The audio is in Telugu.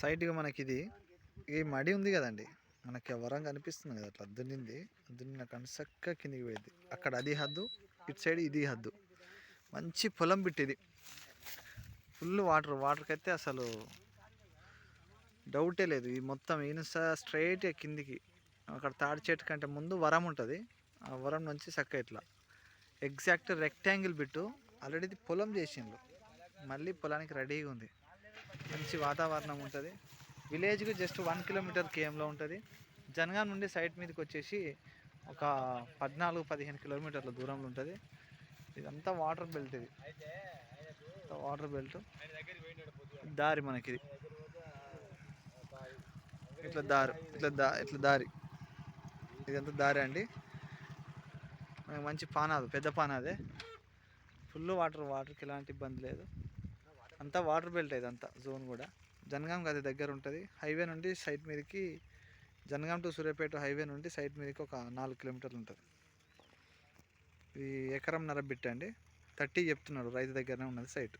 సైట్గా మనకి ఇది ఈ మడి ఉంది కదండి. మనకి వరం కనిపిస్తుంది కదా అట్లా దున్నింది దున్నిన కనుసక్క కిందికి పోయింది. అక్కడ అది హద్దు ఇటు సైడ్ ఇది హద్దు. మంచి పొలం బిట్ ఫుల్ వాటర్ వాటర్కి అయితే అసలు డౌటే లేదు. ఇది మొత్తం ఈనస స్ట్రైట్ కిందికి అక్కడ తాడి చెట్టు కంటే ముందు వరం ఉంటుంది. ఆ వరం నుంచి చక్క ఇట్లా ఎగ్జాక్ట్ రెక్టాంగిల్ బిట్టు ఆల్రెడీ ఇది పొలం చేసిండ్రు మళ్ళీ పొలానికి రెడీగా ఉంది. మంచి వాతావరణం ఉంటుంది. విలేజ్కి జస్ట్ వన్ కిలోమీటర్ కేఎంలో ఉంటుంది. జనగా నుండి సైట్ మీదకి వచ్చేసి ఒక పద్నాలుగు పదిహేను కిలోమీటర్ల దూరంలో ఉంటుంది. ఇదంతా వాటర్ బెల్ట్ ఇది. Water belt. దారి మనకి ఇది ఇట్లా దారి ఇట్లా దా ఇట్లా దారి. ఇదంతా దారి అండి. మంచి పానాదు పెద్ద పానాదే. ఫుల్ వాటర్ వాటర్కి ఎలాంటి ఇబ్బంది లేదు. అంతా వాటర్ బెల్ట్ ఇదంతా జోన్ కూడా. జనగాం అది దగ్గర ఉంటుంది. హైవే నుండి సైట్ మీదకి జనగాం టు సూర్యాపేట హైవే నుండి సైట్ మీదకి ఒక నాలుగు కిలోమీటర్లు ఉంటుంది. ఇది ఎకరం నర బిట్ అండి థర్టీ చెప్తున్నాడు రైతు దగ్గరనే ఉన్నది సైట్.